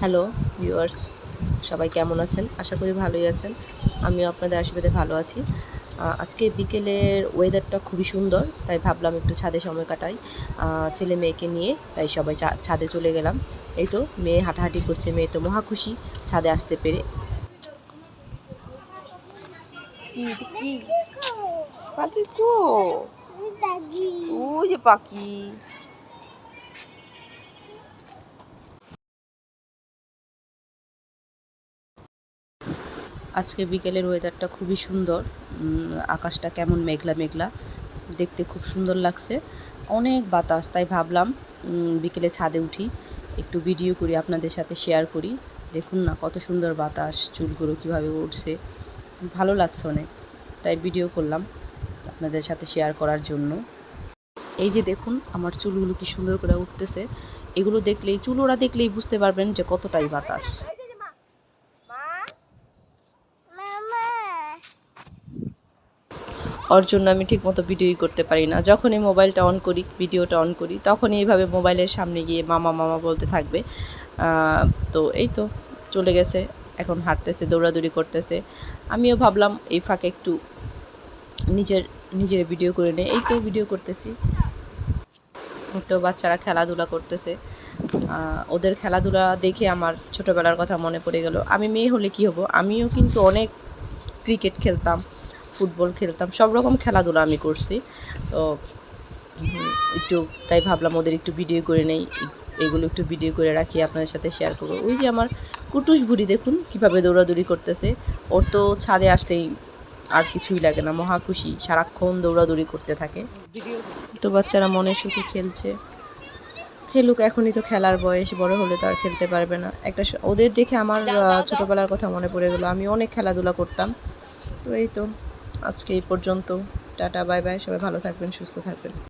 Hello viewers সবাই কেমন আছেন? আশা করি ভালোই আছেন। আমিও আপনাদের আশীর্বাদে ভালো আছি। আজকে বিকেলের ওয়েদারটা খুবই সুন্দর তাই ভাবলাম একটু ছাদে সময় কাটাই। ছেলে মেয়েকে নিয়ে তাই সবাই ছাদে চলে গেলাম। এই তো মেয়ে হাঁটাহাঁটি করছে মেয়ে তো মহা খুশি ছাদে আসতে পেরে। পাখি কো? ওই যে পাখি। আজকে বিকেলের ওয়েদারটা খুবই সুন্দর। আকাশটা কেমন মেঘলা মেঘলা। দেখতে খুব সুন্দর লাগছে। অনেক বাতাস, তাই ভাবলাম বিকেলে ছাদে উঠি। একটু ভিডিও করি, আপনাদের সাথে শেয়ার করি। দেখুন না, কত সুন্দর বাতাস, চুলগুলো কীভাবে উঠছে ভালো লাগছে অনেক, তাই ভিডিও করলাম আপনাদের সাথে শেয়ার করার জন্য। এই যে দেখুন, আমার চুলগুলো কি সুন্দর করে উঠতেছে। এগুলো দেখলেই, চুল ওরা দেখলেই বুঝতে পারবেন যে কতটাই বাতাস। ওর জন্য আমি ঠিকমতো ভিডিওই করতে পারি না। যখনই মোবাইলটা অন করি, ভিডিওটা অন করি, তখনই এইভাবে মোবাইলের সামনে গিয়ে মামা মামা বলতে থাকবে। তো এই তো চলে গেছে, এখন হাঁটতেছে, দৌড়াদৌড়ি করতেছে। আমিও ভাবলাম এই ফাঁকে একটু নিজের নিজের ভিডিও করে নে এই তো ভিডিও করতেছি। তো বাচ্চারা খেলাধুলা করতেছে। ওদের খেলাধুলা দেখে আমার ছোটোবেলার কথা মনে পড়ে গেল। আমি মেয়ে হলে কি হব? আমিও কিন্তু অনেক ক্রিকেট খেলতাম। ফুটবল খেলতাম, সব রকম খেলাধুলা আমি করছি। তো, একটু তাই ভাবলাম ওদের একটু ভিডিও করে নেই, এগুলো একটু ভিডিও করে রাখি, আপনাদের সাথে শেয়ার করব। ওই যে আমার কুটুস বুড়ি দেখুন, কীভাবে দৌড়াদৌড়ি করতেছে। ওর তো ছাদে আসলেই আর কিছুই লাগে না, মহা খুশি, সারাক্ষণ দৌড়াদৌড়ি করতে থাকে। তো বাচ্চারা মনে সুখে খেলছে। খেলুক, এখনই তো খেলার বয়স, বড় হলে তো আর খেলতে পারবে না। একটা ওদের দেখে আমার ছোটবেলার কথা মনে পড়ে গেলো, আমি অনেক খেলাধুলা করতাম। তো এই তো। আজকে এই পর্যন্ত। Tata bye bye. সবাই ভালো থাকবেন সুস্থ থাকবেন।